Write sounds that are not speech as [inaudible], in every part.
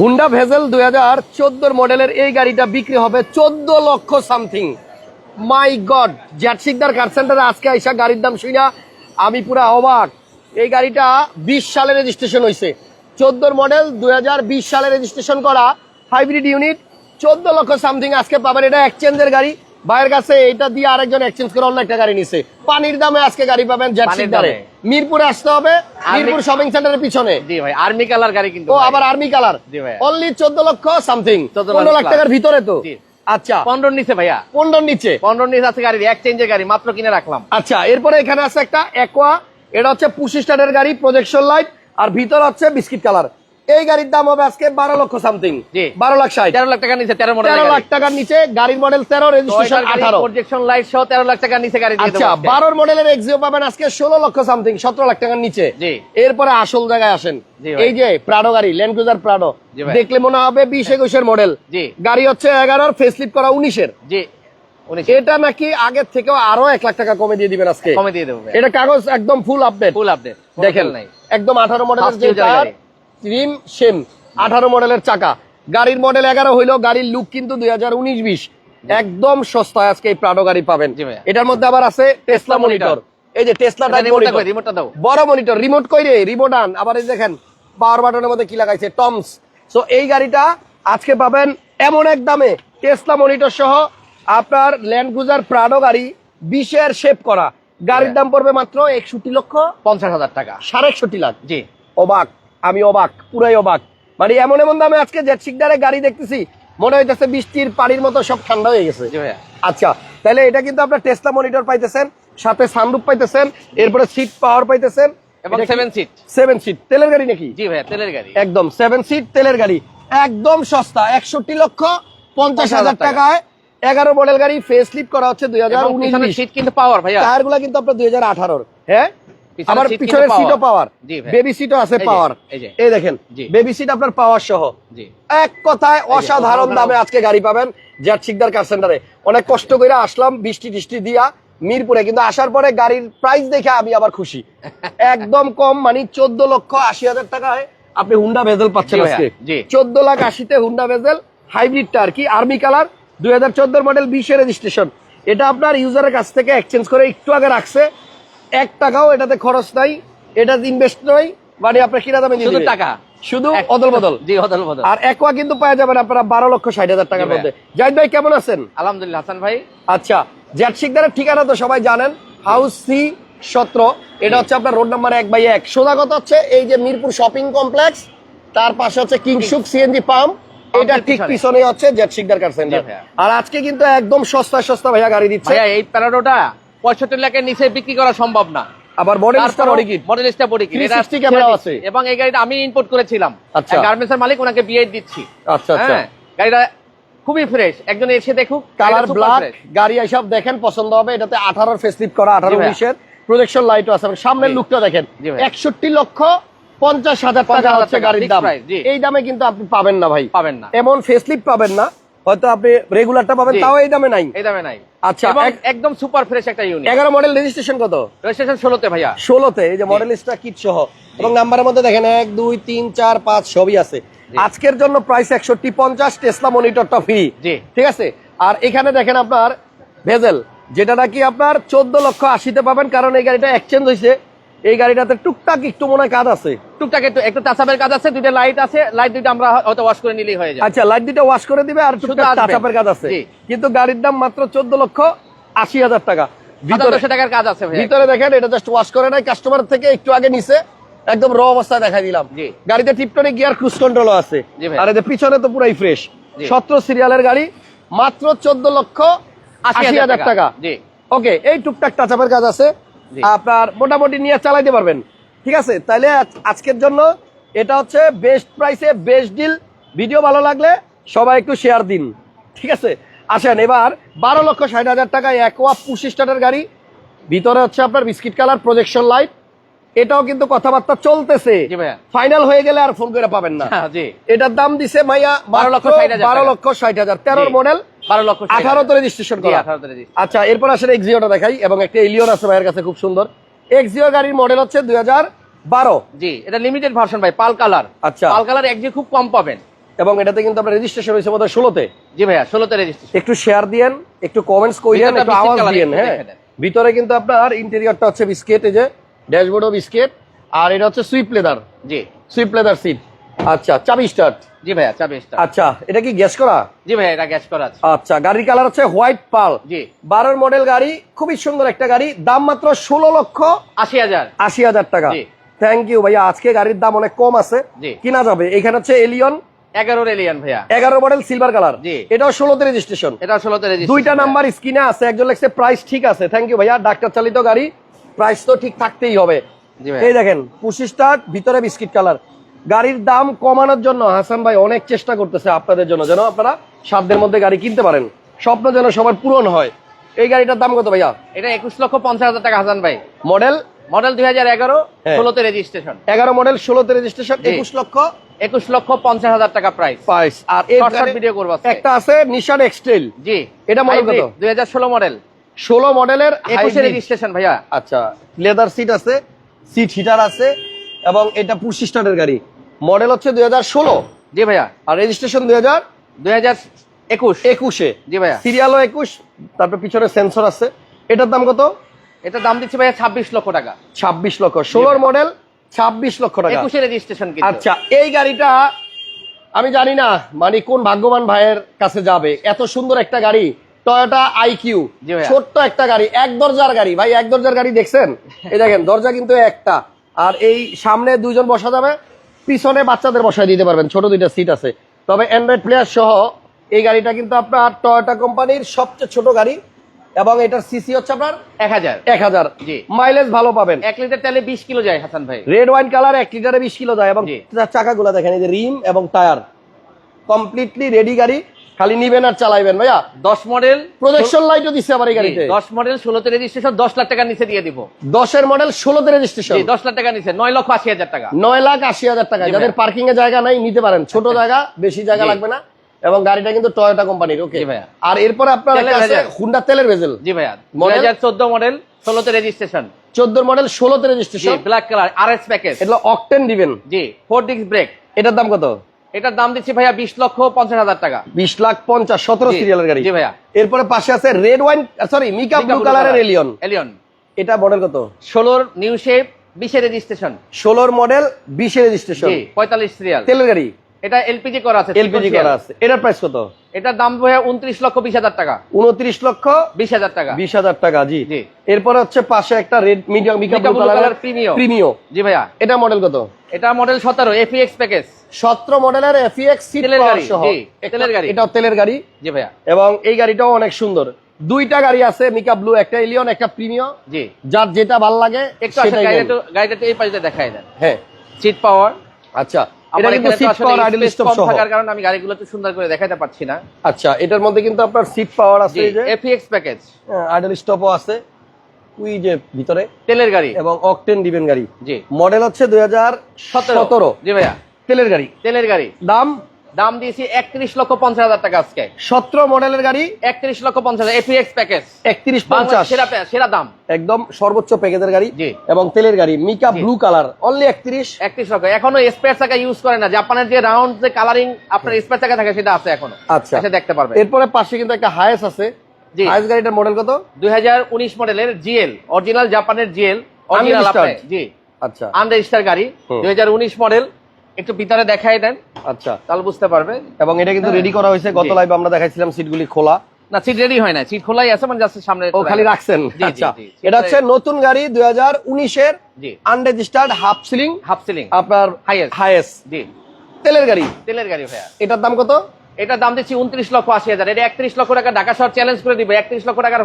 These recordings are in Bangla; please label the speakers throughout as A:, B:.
A: হুন্ডা ভেজেল দুই হাজার চোদ্দোর মডেলের এই গাড়িটা বিক্রি হবে চোদ্দ লক্ষ সামথিং মাই গড জ্যাটসিকদার কার সেন্টারে আজকে আইসা গাড়ির দাম শুইনা, আমি পুরা অবাক। এই গাড়িটা বিশ সালে রেজিস্ট্রেশন হয়েছে চোদ্দোর মডেল দুই হাজার বিশ সালে রেজিস্ট্রেশন করা হাইব্রিড ইউনিট চোদ্দ লক্ষ সামথিং আজকে পাবেন। এটা এক্সচেঞ্জের গাড়ি। ভাইয়ের কাছে এটা দিয়ে আরেকজন এক্সচেঞ্জ করে অন্য একটা গাড়ি নিছে। পানির দামে আজকে গাড়ি পাবেন জ্যাটসিকদারে
B: দামে।
A: মিরপুরে আসতে হবে মিরপুর শপিং সেন্টারের পিছনে।
B: জি ভাই আর্মি কালার গাড়ি কিন্তু
A: ও আবার আর্মি কালার
B: জি ভাইয়া।
A: অনলি চোদ্দ লক্ষ সামথিং
B: 14
A: পনেরো লাখ টাকার ভিতরে তো। আচ্ছা।
B: পনেরোর নিচে ভাইয়া।
A: পনেরোর নিচে।
B: পনেরোর নিচে আছে গাড়ি এক্সচেঞ্জের গাড়ি মাত্র কিনে রাখলাম।
A: আচ্ছা এরপরে এখানে আছে একটা একোয়া এটা হচ্ছে পুশি স্টার্টের গাড়ি প্রজেকশন লাইট আর ভিতর হচ্ছে বিস্কিট কালার এই গাড়ির দাম হবে আজকে বারো লক্ষ সামথিং বারো লাখ ষাট।
B: তেরো লাখ টাকার নিচে তেরো
A: তেরো লাখ টাকার নিচে গাড়ির মডেল তেরো রেজিস্ট্রেশন আঠারো।
B: প্রজেকশন লাইট সহ তেরো লাখ টাকার নিচে গাড়ি
A: আচ্ছা বারোর মডেলের এক্সিও পাবেন আজকে ষোলো লক্ষ সামথিং সতেরো লাখ টাকার নিচে। এরপরে আসল জায়গায় আসেন। এই যে প্রাডো গাড়ি ল্যান্ড ক্রুজার প্রাডো দেখলে মনে হবে বিশ একুশের মডেল গাড়ি হচ্ছে এগারোর ফেসলিপ করা উনিশের।
B: জি
A: এটা নাকি আগের থেকেও আরও এক লাখ টাকা কমে দিয়ে দিবেন আজকে।
B: কমে দিয়ে দেবো
A: এটা কাগজ একদম ফুল আপডেট
B: ফুল আপডেট
A: দেখেন একদম আঠারো মডেলের রিম সেম আঠারো মডেলের চাকা। গাড়ির মডেল এগারো হইল গাড়ির লুক কিন্তু দুই হাজার উনিশ বিশ। একদম সস্তায় আজকে এই প্রাডো গাড়ি পাবেন। এটার মধ্যে আবার আছে টেসলা মনিটর এই যে টেসলা
B: রিমোটটা দাও।
A: বড় মনিটর রিমোট কই রে? রিমোট আন। আবার এই দেখেন পাওয়ার বাটনের মধ্যে কি লাগাইছে? টমস সো এই গাড়িটা আজকে পাবেন এমন এক দামে টেসলা মনিটর সহ আপনার ল্যান্ড ক্রুজার প্রাডো গাড়ি বিশের শেপ করা। গাড়ির দাম পড়বে মাত্র একষট্টি লক্ষ
B: পঞ্চাশ হাজার টাকা।
A: সাড়ে একষট্টি লাখ।
B: জি।
A: অবাক। আমি অবাক পুরাই অবাক। মানে এমন এমন দামে আজকে জেট সিকদারে গাড়ি দেখতেছি মনে হইতেছে বৃষ্টির পানির মতো সব ঠান্ডা হয়ে গেছে। আচ্ছা তাহলে এটা কিন্তু আপনার টেসলা মনিটর পাইতেছেন সাথে সানরুফ পাইতেছেন এরপরে সিট পাওয়ার পাইতেছেন।
B: এবং সেভেন সিট
A: সেভেন সিট তেলের গাড়ি নাকি?
B: জি ভাইয়া তেলের গাড়ি।
A: একদম সেভেন সিট তেলের গাড়ি। একদম সস্তা একষট্টি লক্ষ পঞ্চাশ হাজার টাকায়। এগারো মডেল গাড়ি ফেস করা হচ্ছে দুই হাজার উনিশ।
B: সিট কিন্তু পাওয়ার ভাইয়া।
A: টায়ারগুলা কিন্তু আপনার দুই হাজার আঠারোর। হ্যাঁ? আবার পিছনের সিটও পাওয়ার বেবি সিটও আছে পাওয়ার
B: এই
A: দেখেন বেবি সিট আপনার পাওয়ার সহ। এক কথায় অসাধারণ। দামে আজকে গাড়ি পাবেন জ্যাট শিকদার কার সেন্টারে অনেক কষ্ট করে আসলাম বৃষ্টি টিষ্টি দিয়া মিরপুরে। কিন্তু আসার পরে গাড়ির প্রাইস দেখে আমি আবার খুশি। [laughs] একদম কম মানে চোদ্দ লক্ষ আশি হাজার টাকায় আপনি হুন্ডা ভেজেল পাচ্ছেন আজকে। চোদ্দ লাখ আশিতে হুন্ডা ভেজেল হাইব্রিডটা আর কি আর্মি কালার দুই হাজার চোদ্দোর মডেল বিশে রেজিস্ট্রেশন এটা আপনার ইউজারের কাছ থেকে এক্সচেঞ্জ করে একটু আগে রাখছে। এক টাকাও এটাতে খরচ নাই এটা ইনভেস্ট নয় মানে আপনার কিনা দামে
B: শুধু টাকা?
A: শুধু অদল বদল
B: জি অদল বদল
A: আর একোয়া কিন্তু পাওয়া যাবেন আপনারা বারো লক্ষ ষাট হাজার টাকার মধ্যে। জাহিদ ভাই কেমন আছেন?
B: আলহামদুলিল্লাহ হাসান ভাই।
A: আচ্ছা জ্যাট শিকদারের ঠিকানা তো সবাই জানেন হাউস সি সতেরো। এটা হচ্ছে আপনার রোড নাম্বার এক বাই এক। সোজা কথা হচ্ছে এই যে মিরপুর শপিং কমপ্লেক্স তার পাশে হচ্ছে কিংসুক সিএনজি পাম্প। এটা ঠিক
B: পিছনে।
A: হচ্ছে জেট শিকদার কার সেন্টার। আর আজকে কিন্তু একদম সস্তা সস্তা ভাইয়া গাড়ি দিচ্ছে।
B: এই প্যারাডোটা পঁয়ষট্টি লাখের নিচে বিক্রি করা সম্ভব না।
A: আবার model star body kit
B: Modellista body kit
A: 360 camera আছে।
B: এবং এই গাড়িটা আমি ইম্পোর্ট করেছিলাম।
A: আচ্ছা।
B: গার্মেন্টস এর মালিক ওনাকে বিয়ে দিচ্ছি।
A: আচ্ছা আচ্ছা।
B: হ্যাঁ গাড়িটা খুবই ফ্রেশ একজন এসে দেখুক
A: কালার ব্ল্যাক গাড়ি এসব দেখেন পছন্দ হবে। এটাতে আঠারোর ফেসলিপ করা। প্রজেকশন লাইটও আছে। সামনের লুকটা দেখেন।
B: জি ভাইয়া।
A: একষট্টি লক্ষ পঞ্চাশ হাজার টাকা
B: 50,000
A: হচ্ছে গাড়ির দাম। এই দামে কিন্তু আপনি পাবেন না ভাই।
B: পাবেন না।
A: এমন ফেসলিপ পাবেন না। হয়তো আপনি রেগুলারটা পাবেন তাও এই দামে নাই।
B: এই দামে নাই।
A: আচ্ছা,
B: একদম সুপার ফ্রেশ একটা ইউনিট
A: এগারো মডেল রেজিস্ট্রেশন কত?
B: রেজিস্ট্রেশন ষোলোতে ভাইয়া।
A: ষোলোতে এই যে মডেলিস্টটা কিট সহ। এবং নাম্বারের মধ্যে দেখেন এক দুই তিন চার পাঁচ সবই আছে। আজকের জন্য প্রাইস একষট্টি পঞ্চাশ টেসলা মনিটরটা ফ্রি
B: জি।
A: ঠিক আছে? আর এখানে দেখেন আপনার ভেজেল যেটা নাকি আপনার চোদ্দ লক্ষ আশিতে পাবেন কারণ এই গাড়িটা এক্সচেঞ্জ হয়েছে এই গাড়িটাতে টুকটাক একটু মনে কাজ আছে।
B: টুকটাক একটু একটু টাচাপের কাজ আছে দুইটা লাইট আছে লাইট দুইটা আমরা হয়তো ওয়াশ করে নিলেই হয়ে যাবে
A: আচ্ছা লাইট দিটা ওয়াশ করে দিবে আর টুকটাক টাচাপের কাজ আছে। কিন্তু গাড়ির দাম মাত্র চোদ্দ লক্ষ আশি হাজার টাকা। ভিতরে
B: টাকার কাজ আছে
A: ভিতরে দেখেন এটা জাস্ট ওয়াশ করে নাই কাস্টমার থেকে একটু আগে নিছে একদম র অবস্থায় দেখাই দিলাম।
B: জি।
A: গাড়িতে টিপটনিক গিয়ার ক্রুজ কন্ট্রোলও আছে। আর এদের পিছনে তো পুরাই ফ্রেশ
B: জি।
A: সতেরো সিরিয়ালের গাড়ি মাত্র চোদ্দ লক্ষ আশি হাজার টাকা।
B: জি।
A: ওকে এই টুকটাক টাচাপের কাজ আছে। আপনার মোটামুটি নিয়ে চালাইতে পারবেন। ঠিক আছে? তাহলে আজকের জন্য এটা হচ্ছে বেস্ট প্রাইসে বেস্ট ডিল ভিডিও ভালো লাগলে সবাই একটু শেয়ার দিন। ঠিক আছে? আসেন এবার বারো লক্ষ ষাট হাজার টাকায় একোয়া পুশি স্টার্টের গাড়ি। ভিতরে হচ্ছে আপনার বিস্কিট কালার প্রজেকশন লাইট এটাও কিন্তু কথাবার্তা চলতেছে। ফাইনাল হয়ে গেলে আর ফোন করে পাবেন না। [laughs] এটার দাম দিছে মাইয়া
B: 12 লক্ষ
A: বারো লক্ষ ষাট হাজার। তেরোর মডেল
B: বারো লক্ষ
A: আঠারো তো রেজিস্ট্রেশন করা। আচ্ছা এরপর আসলে এক্সিওটা দেখাই এবং একটা এলিয়ন আছে ভাইয়ের কাছে খুব সুন্দর। এক্সিও গাড়ির মডেল হচ্ছে দুই হাজার বারো।
B: জি এটা লিমিটেড ভার্সন ভাই পাল কালার।
A: আচ্ছা।
B: পাল কালার একজি খুব কম পাবেন।
A: এবং এটাতে কিন্তু আপনার রেজিস্ট্রেশন হয়েছে বোধহয় ষোলোতে।
B: জি ভাইয়া ষোলোতে রেজিস্ট্রেশন
A: একটু শেয়ার দিয়েন একটু কমেন্টস করিয়েন একটু আওয়াজ দিয়েন হ্যাঁ। ভিতরে কিন্তু আপনার ইন্টেরিয়রটা হচ্ছে বিস্কিট এই যে ড্যাশবোর্ডও বিস্কিট আর এটা হচ্ছে সুইপ লেদার
B: জি।
A: সুইপ লেদার সিট আচ্ছা চাবি স্টার্ট
B: জি ভাইয়া চাবি স্টার
A: আচ্ছা এটা কি গ্যাস করা?
B: জি ভাইয়া এটা গ্যাস করা আছে।
A: আচ্ছা গাড়ির কালার হচ্ছে হোয়াইট পাল
B: জি।
A: বারোর মডেল গাড়ি খুবই সুন্দর একটা গাড়ি দাম মাত্র ষোলো লক্ষ
B: আশি হাজার।
A: আশি হাজার টাকা।
B: জি।
A: থ্যাংক ইউ ভাইয়া আজকে গাড়ির দাম অনেক কম আছে। কিনা যাবে? এখানে হচ্ছে এলিয়ন
B: এগারোর এলিয়ান ভাইয়া।
A: এগারো মডেল সিলভার কালার। এটাও ষোলোতে রেজিস্ট্রেশন
B: এটা ষোলোতে রেজিস্ট্রেশন
A: দুইটা নাম্বার স্ক্রিনে আছে একজন লেখছে প্রাইস ঠিক আছে থ্যাংক ইউ ভাইয়া ডাক্তার চালিত গাড়ি প্রাইস তো ঠিক থাকতেই হবে। এই দেখেন পুশি স্টার্ট ভিতরে বিস্কিট কালার গাড়ির দাম কমানোর জন্য হাসান ভাই অনেক চেষ্টা করতেছে আপনাদের জন্য। যেন আপনারা সাধ্যের মধ্যে গাড়ি কিনতে পারেন। স্বপ্ন যেন সবার পূরণ হয়। এই গাড়িটার দাম কত ভাইয়া?
B: এটা একুশ লক্ষ পঞ্চাশ হাজার টাকা হাসান ভাই।
A: মডেল?
B: মডেল দুই হাজার এগারো
A: হ্যাঁ।
B: ষোলোতে রেজিস্ট্রেশন
A: এগারো মডেল ষোলোতে রেজিস্ট্রেশন একুশ লক্ষ
B: একুশ লক্ষ পঞ্চাশ হাজার টাকা প্রাইস
A: প্রাইস আর গাড়ি-
B: video করব
A: একটা আছে নিশান এক্সটেল
B: জি।
A: এটা মডেল কত?
B: দুই হাজার ষোলো মডেল
A: ষোলো মডেলের
B: একুশে রেজিস্ট্রেশন ভাইয়া।
A: আচ্ছা লেদার সিট আছে সিট হিটার আছে এবং এটা পুশ স্টার্টের গাড়ি। মডেল হচ্ছে দুই হাজার ষোলো।
B: জি ভাইয়া।
A: আর রেজিস্ট্রেশন দুই হাজার?
B: দুই হাজার একুশ।
A: একুশে।
B: জি ভাইয়া।
A: সিরিয়ালও একুশ তারপর পিছনে সেন্সর আছে। এটার দাম কত?
B: এটার দাম দিচ্ছি ভাইয়া ছাব্বিশ লক্ষ টাকা।
A: ছাব্বিশ লক্ষ। ষোলোর মডেল ছাব্বিশ লক্ষ টাকা।
B: একুশে রেজিস্ট্রেশন
A: আচ্ছা এই গাড়িটা আমি জানি না মানে কোন ভাগ্যবান ভাইয়ের কাছে যাবে। এত সুন্দর একটা গাড়ি টয়োটা আইকিউ ছোট্ট একটা গাড়ি এক দরজার গাড়ি। ভাই এক দরজার গাড়ি দেখছেন? এই দেখেন দরজা কিন্তু একটা। আর এই সামনে দুইজন বসা যাবে পিছনে বাচ্চাদের বসায় দিতে পারবেন ছোট দুইটা সিট আছে। তবে অ্যান্ড্রয়েড প্লেয়ার সহ এই গাড়িটা কিন্তু আপনার টয়োটা কোম্পানির সবচেয়ে ছোট গাড়ি এবং এটার সিসি হচ্ছে আপনার
B: এক হাজার।
A: এক হাজার।
B: জি।
A: মাইলেজ ভালো পাবেন।
B: এক লিটার তেলে বিশ কিলো যায় হাসান ভাই।
A: রেড ওয়াইন কালার এক লিটারে বিশ কিলো যায় এবং চাকাগুলো দেখেন এই যে রিম এবং টায়ার। কমপ্লিটলি রেডি গাড়ি। খালি নিবেন আর চালাইবেন ভাইয়া।
B: দশ মডেল
A: প্রজেকশন লাইটও দিচ্ছে আবার এই গাড়িতে।
B: দশ মডেল ষোলোতে রেজিস্ট্রেশন দশ লাখ টাকার নিচে দিয়ে দিব।
A: দশের মডেল ষোলোতে রেজিস্ট্রেশন
B: দশ লাখ টাকা নিচে নয় লক্ষ আশি হাজার টাকা।
A: নয় লাখ আশি হাজার টাকা। যাদের পার্কিং এ জায়গা নাই নিতে পারেন। ছোট জায়গা বেশি জায়গা লাগবে না। এবং গাড়িটা কিন্তু টয়োটা কোম্পানির ওকে
B: ভাইয়া।
A: আর এরপরে আপনার। হুন্ডা তেলের ভেজেল।
B: জি ভাইয়া। দুই হাজার চোদ্দ মডেল ষোলোতে রেজিস্ট্রেশন
A: চোদ্দ মডেল ষোলোতে রেজিস্ট্রেশন
B: ব্ল্যাক কালার আর এস প্যাকেজ
A: এটা অকটেন দিবেন।
B: জি ফোর ডিস্ক ব্রেক
A: এটার দাম কত?
B: এটার দাম দিচ্ছি ভাইয়া বিশ লক্ষ পঞ্চাশ হাজার টাকা।
A: বিশ লাখ পঞ্চাশ সতেরো সিরিয়ালের গাড়ি।
B: জি ভাইয়া।
A: এরপরে পাশে আছে red wine sorry mica blue কালারের এলিয়ন
B: এলিয়ন
A: এটা মডেল কত?
B: ষোলোর নিউ শেপ বিশে রেজিস্ট্রেশন
A: ষোলোর মডেল বিশে রেজিস্ট্রেশন
B: জি পঁয়তাল্লিশ সিরিয়াল
A: তেলের গাড়ি?
B: এটা এলপিজি করা আছে
A: এলপিজি। করা আছে। এটার প্রাইস কত?
B: এটার দাম ভাইয়া উনত্রিশ লক্ষ বিশ হাজার টাকা।
A: উনত্রিশ লক্ষ
B: বিশ হাজার টাকা।
A: বিশ হাজার টাকা জি।
B: জি।
A: এরপরে হচ্ছে পাশে একটা red medium mica
B: Mica
A: blue কালারের
B: color premium।
A: প্রিমিও
B: জি ভাইয়া।
A: এটা মডেল কত?
B: এটা মডেল সতেরো এফিএক্স প্যাকেজ
A: সতেরো মডেলের এফিএক্স
B: তেলের গাড়ি, তেলের গাড়ি।
A: এটাও তেলের গাড়ি।
B: জি ভাইয়া।
A: এবং এই গাড়িটাও অনেক সুন্দর। দুইটা গাড়ি আছে মিকা ব্লু একটা এলিয়ন একটা প্রিমিও
B: জি।
A: যার যেটা ভালো লাগে
B: একটু
A: সেটাই
B: গাড়িটা গাড়িটা এই পাশে দেখাই দেন।
A: হ্যাঁ।
B: সিট পাওয়ার
A: আচ্ছা। এটা কিন্তু সিট
B: আসলে
A: পাওয়ার আইডল স্টপ সহ।
B: থাকার কারণে আমি গাড়িগুলো একটু সুন্দর করে দেখাতে পারছি না।
A: আচ্ছা এটার মধ্যে কিন্তু আপনার সিট পাওয়ার আছে এই যে।
B: এফিএক্স প্যাকেজ
A: আইডল স্টপও আছে। ওই যে ভিতরে
B: তেলের গাড়ি।
A: এবং অকটেন দিবেন গাড়ি।
B: জি।
A: মডেল হচ্ছে দুই হাজার সতেরো।
B: জি ভাইয়া।
A: তেলের গাড়ি।
B: তেলের গাড়ি।
A: দাম?
B: দাম দিয়েছি একত্রিশ লক্ষ পঞ্চাশ হাজার টাকা আজকে।
A: সতেরো মডেলের গাড়ি?
B: একত্রিশ লক্ষ পঞ্চাশ হাজার এফিএক্স প্যাকেজ
A: একত্রিশ পঞ্চাশ।
B: সেরা সেরা দাম।
A: একদম সর্বোচ্চ প্যাকেজের গাড়ি। এবং তেলের গাড়ি। মিকা ব্লু কালার। অনলি একত্রিশ।
B: একত্রিশ লক্ষ। এখনও স্পেয়ার চাকা ইউজ করে না। জাপানের যে রাউন্ড যে কালারিং আপনার স্পেয়ার চাকা থাকে সেটা আছে এখনও।
A: আচ্ছা।
B: দেখতে পারবে
A: এরপরে পাশে কিন্তু একটা হায়েস আছে। হায়েস গাড়িটার মডেল কত?
B: দুই হাজার উনিশ মডেলের জিএল অরিজিনাল জাপানের জিএল অরিজিনাল? জি।
A: আচ্ছা।
B: আনরেজিস্টার গাড়ি। দুই মডেল একটু ভিতরে দেখাই দেন
A: আচ্ছা।
B: তাহলে বুঝতে পারবে।
A: এবং এটা কিন্তু রেডি করা হয়েছে গত লাইভে আমরা দেখাইছিলাম সিটগুলি খোলা।
B: না সিট রেডি হয় না সিট খোলাই আছে মানে জাস্ট সামনে
A: ও খালি রাখছেন? আচ্ছা। এটা হচ্ছে নতুন গাড়ি দুই হাজার উনিশের
B: জি।
A: Unregistered half ceiling
B: half ceiling
A: আপনার
B: Highest।
A: হাইয়েস
B: জি।
A: তেলের গাড়ি।
B: তেলের গাড়ি ভাইয়া।
A: এটার দাম কত?
B: এটার দাম দিচ্ছি উনত্রিশ লক্ষ আশি হাজার। এটা একত্রিশ লক্ষ টাকা ঢাকা শহর চ্যালেঞ্জ করে দিবে। একত্রিশ লক্ষ টাকার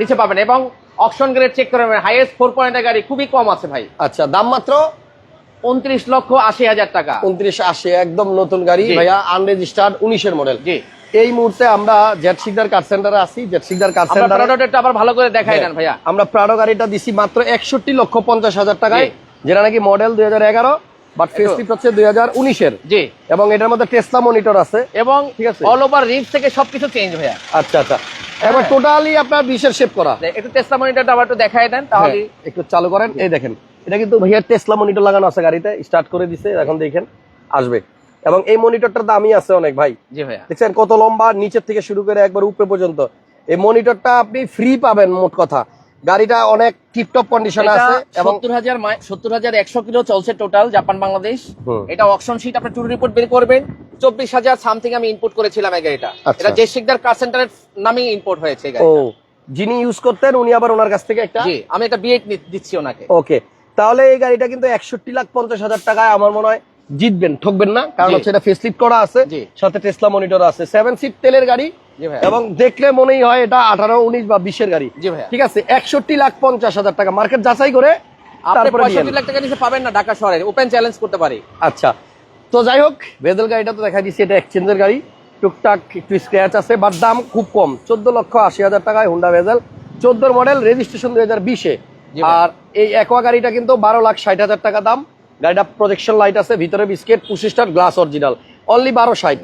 B: নিচে পাবেন। এবং অপশন গ্রেড চেক করে হাইয়েস্ট ফোর পয়েন্টের গাড়ি খুবই কম আছে ভাই।
A: আচ্ছা দাম মাত্র?
B: উনত্রিশ লক্ষ আশি হাজার টাকা।
A: উনত্রিশ আশি একদম নতুন গাড়ি। ভাইয়া আনরেজিস্টার্ড উনিশের মডেল
B: জি।
A: এই মুহূর্তে আমরা জেট সিকদার কার সেন্টারে আছি। জেট সিকদার কার সেন্টার
B: আবার ভালো করে দেখাই দেন ভাইয়া।
A: আমরা প্রাডো গাড়িটা দিছি মাত্র একষট্টি লক্ষ পঞ্চাশ হাজার টাকায় যেটা নাকি মডেল দুই হাজার এগারো। বাট ফেসলিফ হচ্ছে দুই হাজার
B: জি।
A: এবং এটার মধ্যে টেসলা মনিটর আছে।
B: এবং
A: ঠিক আছে।
B: অল ওভার রিপ থেকে সবকিছু চেঞ্জ ভাইয়া।
A: আচ্ছা আচ্ছা। এবার টোটালি আপনার বিশের শেপ করা।
B: একটু টেস্টা মনিটরটা আবার একটু দেখাই দেন তাহলে
A: হ্যাঁ, একটু চালু করেন। এই দেখেন এটা কিন্তু ভাইয়া টেসলা মনিটর লাগানো আছে গাড়িতে স্টার্ট করে দিছে এখন দেখেন আসবে। এবং এই মনিটরটার দামই আছে অনেক ভাই।
B: জি ভাইয়া।
A: দেখছেন কত লম্বা নিচের থেকে শুরু করে একবার উপরে পর্যন্ত। এই মনিটরটা আপনি ফ্রি পাবেন মোট কথা। গাড়িটা অনেক টিপটপ কন্ডিশনে আছে এবং
B: সত্তর হাজার সত্তর একশো কিলো চলছে টোটাল জাপান বাংলাদেশ। এটা অকশন শিট আপনার ট্যুর রিপোর্ট বের করবেন। চব্বিশ হাজার সামথিং আমি ইনপুট করেছিলাম এই গাড়িটা।
A: আচ্ছা।
B: এটা যে শিকদার কার সেন্টারের নামে ইম্পোর্ট হয়েছে গাড়িটা।
A: যিনি ইউজ করতেন উনি আবার ওনার কাছ থেকে একটা
B: জি আমি একটা বিএড দিচ্ছি ওনাকে।
A: ওকে তাহলে এই গাড়িটা কিন্তু একষট্টি লাখ পঞ্চাশ হাজার টাকায় আমার মনে হয় জিতবেন ঠকবেন না। কারণ। হচ্ছে এটা ফেসলিফট করা আছে। সাথে টেসলা মনিটর আছে। সেভেন সিট তেলের গাড়ি এবং দেখলে মনেই হয় এটা আঠারো উনিশ বা বিশের গাড়ি। ঠিক আছে একষট্টি লাখ পঞ্চাশ হাজার টাকা। মার্কেট যাচাই করে তারপরে
B: লাখ টাকা নিচে পাবেন না ঢাকা শহরে ওপেন চ্যালেঞ্জ করতে পারি।
A: আচ্ছা তো যাই হোক ভেজেল গাড়িটা তো দেখা দিচ্ছি এটা এক্সচেঞ্জের গাড়ি। টুকটাক একটু স্ক্র্যাচ আছে বাট দাম খুব কম। চোদ্দ লক্ষ আশি হাজার টাকায় হুন্ডা ভেজেল চোদ্দোর মডেল রেজিস্ট্রেশন দুই হাজার বিশে। আর এই একোয়া গাড়িটা কিন্তু বারো লাখ ষাট হাজার টাকা দাম। গাড়িটা প্রজেকশন লাইট আছে ভিতরে বিস্কেট পঁচিশটার গ্লাস অরিজিনাল অনলি বারো ষাট।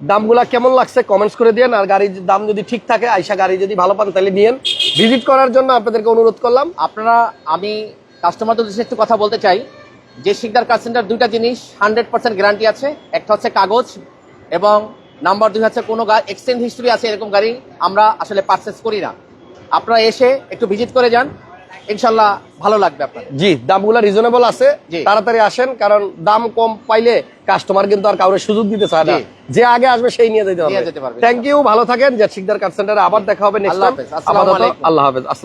A: দামগুলা কেমন লাগছে কমেন্টস করে দিয়েন, আর গাড়ির দাম যদি ঠিক থাকে, আইসা গাড়ি যদি ভালো পান, তাহলে নিয়েন। ভিজিট করার জন্য আপনাদেরকে অনুরোধ করলাম।
B: আপনারা, আমি কাস্টমারদের উদ্দেশ্যে একটু কথা বলতে চাই। যে শিকদার কার সেন্টার দুইটা জিনিস হান্ড্রেড পার্সেন্ট গ্যারান্টি আছে। একটা হচ্ছে কাগজ এবং নাম্বার দুই হচ্ছে কোনো গাড়ি এক্সচেঞ্জ হিস্ট্রি আছে এরকম গাড়ি আমরা আসলে পারচেস করি না। আপনারা এসে একটু ভিজিট করে যান। ইনশাল্লাহ ভালো লাগবে আপনার।
A: জি দামগুলো রিজনেবল আছে। তাড়াতাড়ি আসেন কারণ দাম কম পাইলে কাস্টমার কিন্তু আর কাউরে সুযোগ দিতে চায় না। যে আগে আসবে সেই নিয়ে যেতে
B: পারবে।
A: থ্যাংক ইউ ভালো থাকেন যে শিকদার কার সেন্টারে আবার দেখা হবে নেক্সট
B: আল্লাহ হাফেজ।
A: আল্লাহ হাফেজ আসসালাম